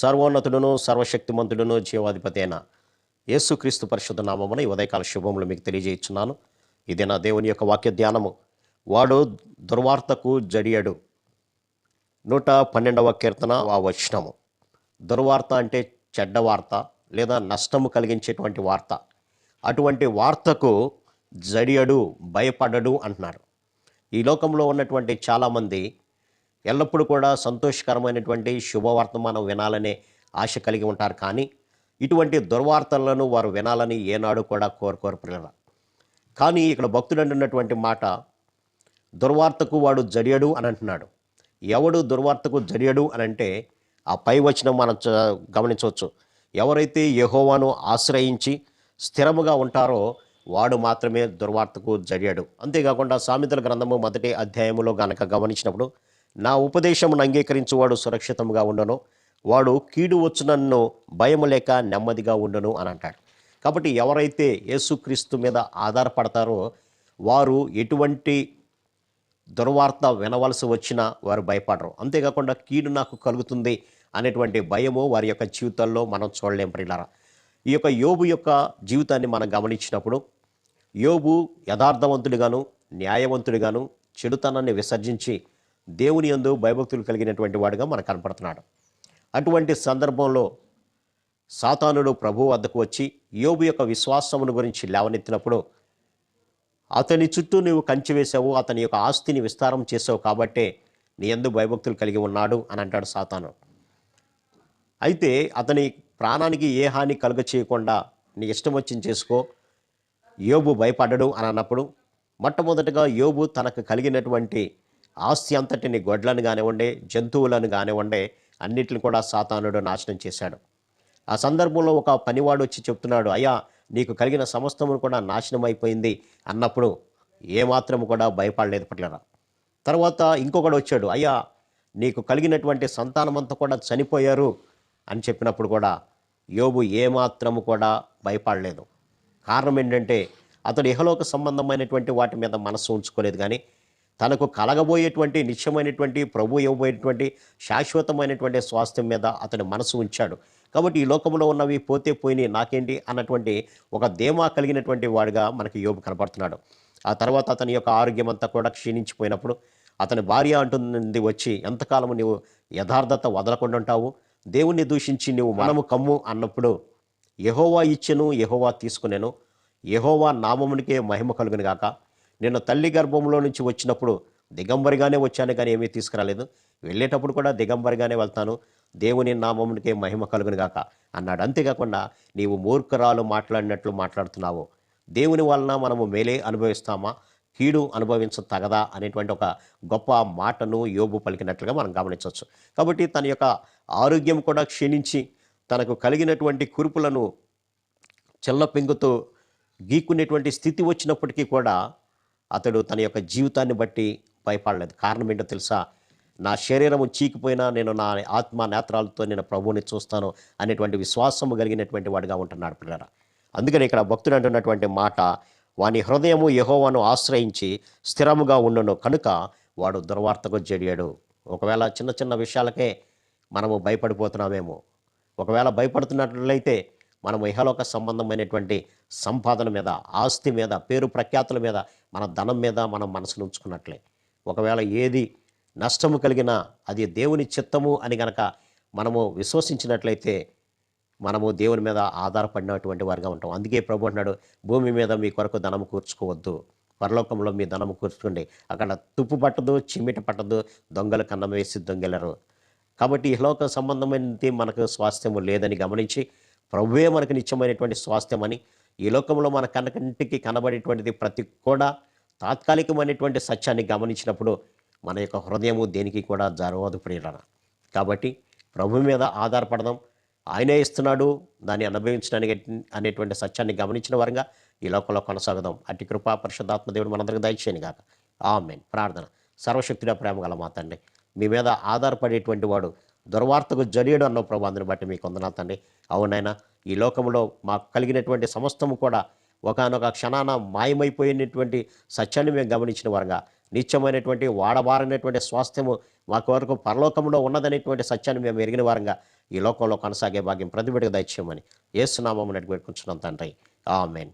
సర్వోన్నతుడును సర్వశక్తిమంతుడును జీవాధిపతి అయిన యేసుక్రీస్తు పరిశుద్ధ నామమున ఈ ఉదయకాల శుభములు మీకు తెలియజేస్తున్నాను ఇది నా దేవుని యొక్క వాక్య ధ్యానము. వాడు దుర్వార్తకు జడియడు. నూట పన్నెండవ కీర్తన ఆ వచనము. దుర్వార్త అంటే చెడ్డ వార్త లేదా నష్టము కలిగించేటువంటి వార్త. అటువంటి వార్తకు జడియడు భయపడడు అంటున్నాడు ఈ లోకంలో ఉన్నటువంటి చాలామంది ఎల్లప్పుడూ కూడా సంతోషకరమైనటువంటి శుభవార్త మనం వినాలనే ఆశ కలిగి ఉంటారు. కానీ ఇటువంటి దుర్వార్తలను వారు వినాలని ఏనాడు కూడా కోరుకోరు పిల్లల కానీ ఇక్కడ భక్తుడు అంటున్నటువంటి మాట దుర్వార్తకు వాడు జడియడు అని అంటున్నాడు. ఎవడు దుర్వార్తకు జడియడు అని అంటే ఆ పై వచనం మనం చ- గమనించవచ్చు. ఎవరైతే యహోవాను ఆశ్రయించి స్థిరముగా ఉంటారో వాడు మాత్రమే దుర్వార్తకు జడియడు. అంతేకాకుండా సామెతల గ్రంథము మొదటి అధ్యాయములో గనక గమనించినప్పుడు నా ఉపదేశమును అంగీకరించువాడు సురక్షితంగా ఉండను. వాడు కీడు వచ్చునన్ను భయము లేక నెమ్మదిగా ఉండను అని అంటాడు. కాబట్టి ఎవరైతే యేసుక్రీస్తు మీద ఆధారపడతారో వారు ఎటువంటి దుర్వార్త వినవలసి వచ్చినా వారు భయపడరు. అంతేకాకుండా కీడు నాకు కలుగుతుంది అనేటువంటి భయము వారి యొక్క జీవితాల్లో మనం చూడలేం ప్రియులారా. ఈ యొక్క యోబు యొక్క జీవితాన్ని మనం గమనించినప్పుడు యోబు యథార్థవంతుడిగాను న్యాయవంతుడిగాను చెడుతనాన్ని విసర్జించి దేవుని యందు భయభక్తులు కలిగినటువంటి వాడుగా మనకు కనపడుతున్నాడు. అటువంటి సందర్భంలో సాతానుడు ప్రభు వద్దకు వచ్చి యోబు యొక్క విశ్వాసమును గురించి లేవనెత్తినప్పుడు అతని చుట్టూ నువ్వు కంచి వేసావు అతని యొక్క ఆస్తిని విస్తారం చేసావు కాబట్టే నీ ఎందు భయభక్తులు కలిగి ఉన్నాడు అని అంటాడు సాతాను. అయితే అతని ప్రాణానికి ఏ హాని కలుగ చేయకుండా నీ ఇష్టం వచ్చింది చేసుకో యోబు భయపడ్డడు అని అన్నప్పుడు మొట్టమొదటిగా యోబు తనకు కలిగినటువంటి ఆస్తి అంతటిని గొడ్లను కానివ్వండి జంతువులను కానివ్వండి అన్నిటిని కూడా సాతానుడు నాశనం చేశాడు. ఆ సందర్భంలో ఒక పనివాడు వచ్చి చెప్తున్నాడు అయ్యా నీకు కలిగిన సమస్తము కూడా నాశనం అయిపోయింది అన్నప్పుడు ఏమాత్రం కూడా భయపడలేదు పట్లరా. తర్వాత ఇంకొకడు వచ్చాడు అయ్యా నీకు కలిగినటువంటి సంతానమంతా కూడా చనిపోయారు అని చెప్పినప్పుడు కూడా యోబు ఏమాత్రము కూడా భయపడలేదు. కారణం ఏంటంటే అతడు ఇహలోక సంబంధమైనటువంటి వాటి మీద మనసు ఉంచుకోలేదు కానీ తనకు కలగబోయేటువంటి నిత్యమైనటువంటి ప్రభు ఇవ్వబోయేటువంటి శాశ్వతమైనటువంటి స్వాస్థ్యం మీద అతని మనసు ఉంచాడు. కాబట్టి ఈ లోకంలో ఉన్నవి పోతే పోయినాయి నాకేంటి అన్నటువంటి ఒక ధీమా కలిగినటువంటి వాడిగా మనకి యోబు కనపడుతున్నాడు. ఆ తర్వాత అతని యొక్క ఆరోగ్యం అంతా కూడా క్షీణించిపోయినప్పుడు అతని భార్య అంటుంది వచ్చి ఎంతకాలము నీవు యథార్థత వదలకుండా ఉంటావు? దేవుణ్ణి దూషించి నీవు మనము కమ్ము అన్నప్పుడు యహోవా ఇచ్చెను యహోవా తీసుకునేను. యహోవా నామమునికే మహిమ కలుగును గాక. నేను తల్లి గర్భంలో నుంచి వచ్చినప్పుడు దిగంబరిగానే వచ్చాను కానీ ఏమీ తీసుకురాలేదు. వెళ్ళేటప్పుడు కూడా దిగంబరిగానే వెళ్తాను. దేవుని నామమునికే మహిమ కలుగును గాక. అన్నాడు. అంతేకాకుండా నీవు మూర్ఖరాలు మాట్లాడినట్లు మాట్లాడుతున్నావు. దేవుని వలన మనము మేలే అనుభవిస్తామా? కీడు అనుభవించ తగదా అనేటువంటి ఒక గొప్ప మాటను యోబు పలికినట్లుగా మనం గమనించవచ్చు. కాబట్టి తన యొక్క ఆరోగ్యం కూడా క్షీణించి తనకు కలిగినటువంటి కురుపులను చెల్లపెంగుతో గీక్కునేటువంటి స్థితి వచ్చినప్పటికీ కూడా అతడు తన యొక్క జీవితాన్ని బట్టి భయపడలేదు. కారణం ఏంటో తెలుసా? నా శరీరము చీకిపోయినా నేను నా ఆత్మ నేత్రాలతో నేను ప్రభువుని చూస్తాను అనేటువంటి విశ్వాసము కలిగినటువంటి వాడిగా ఉంటున్నాడు పిల్లరా. అందుకని ఇక్కడ భక్తుడు అంటున్నటువంటి మాట వాని హృదయము యహోవాను ఆశ్రయించి స్థిరముగా ఉండను కనుక వాడు దుర్వార్తకు జడియాడు. ఒకవేళ చిన్న చిన్న విషయాలకే మనము భయపడిపోతున్నామేమో. ఒకవేళ భయపడుతున్నట్లయితే మనం ఇహలోక సంబంధమైనటువంటి సంపాదన మీద ఆస్తి మీద పేరు ప్రఖ్యాతుల మీద మన ధనం మీద మనం మనసును ఉంచుకున్నట్లే. ఒకవేళ ఏది నష్టము కలిగినా అది దేవుని చిత్తము అని గనక మనము విశ్వసించినట్లయితే మనము దేవుని మీద ఆధారపడినటువంటి వారిగా ఉంటాం. అందుకే ప్రభు అంటున్నాడు భూమి మీద మీ కొరకు ధనము కూర్చుకోవద్దు. పరలోకంలో మీ ధనము కూర్చుకోండి అక్కడ తుప్పు పట్టదు చిమ్మిట పట్టదు దొంగలు కన్నం వేసి దొంగలరు. కాబట్టి ఇహలోక సంబంధమైనది మనకు స్వాస్థ్యము లేదని గమనించి ప్రభువే మనకు నిత్యమైనటువంటి స్వాస్థ్యం అని ఈ లోకంలో మన కనకంటికి కనబడేటువంటిది ప్రతి కూడా తాత్కాలికమైనటువంటి సత్యాన్ని గమనించినప్పుడు మన యొక్క హృదయము దేనికి కూడా జరవదు ప్రేరణ కాబట్టి ప్రభు మీద ఆధారపడదాం. ఆయనే ఇస్తున్నాడు దాన్ని అనుభవించడానికి అనేటువంటి సత్యాన్ని గమనించిన వారంగా ఈ లోకంలో కొనసాగుదాం. అట్టి కృపా పరిశుద్ధాత్మదేవుడు మనందరికీ దయచేయను కాక ఆమెన్. ప్రార్థన. సర్వశక్తిగా ప్రేమ గల మా తండ్రి మీ మీద ఆధారపడేటువంటి వాడు దుర్వార్తకు జరియడు అన్న ప్రభు. అందుని బట్టి మీకు వందనాలు తండ్రి. అవునైనా ఈ లోకంలో మాకు కలిగినటువంటి సమస్తము కూడా ఒకనొక క్షణాన మాయమైపోయినటువంటి సత్యాన్ని మేము గమనించిన వరంగా. నిత్యమైనటువంటి వాడబారినటువంటి స్వాస్థ్యము మాకు వరకు పరలోకంలో ఉన్నదనేటువంటి సత్యాన్ని మేము ఎరిగిన వారంగా. ఈ లోకంలో కొనసాగే భాగ్యం ప్రతిబిడిగా దయచేయమని ఏసునామం నడిపి పెట్టుకుంటున్నాం తండ్రి. ఆమెన్.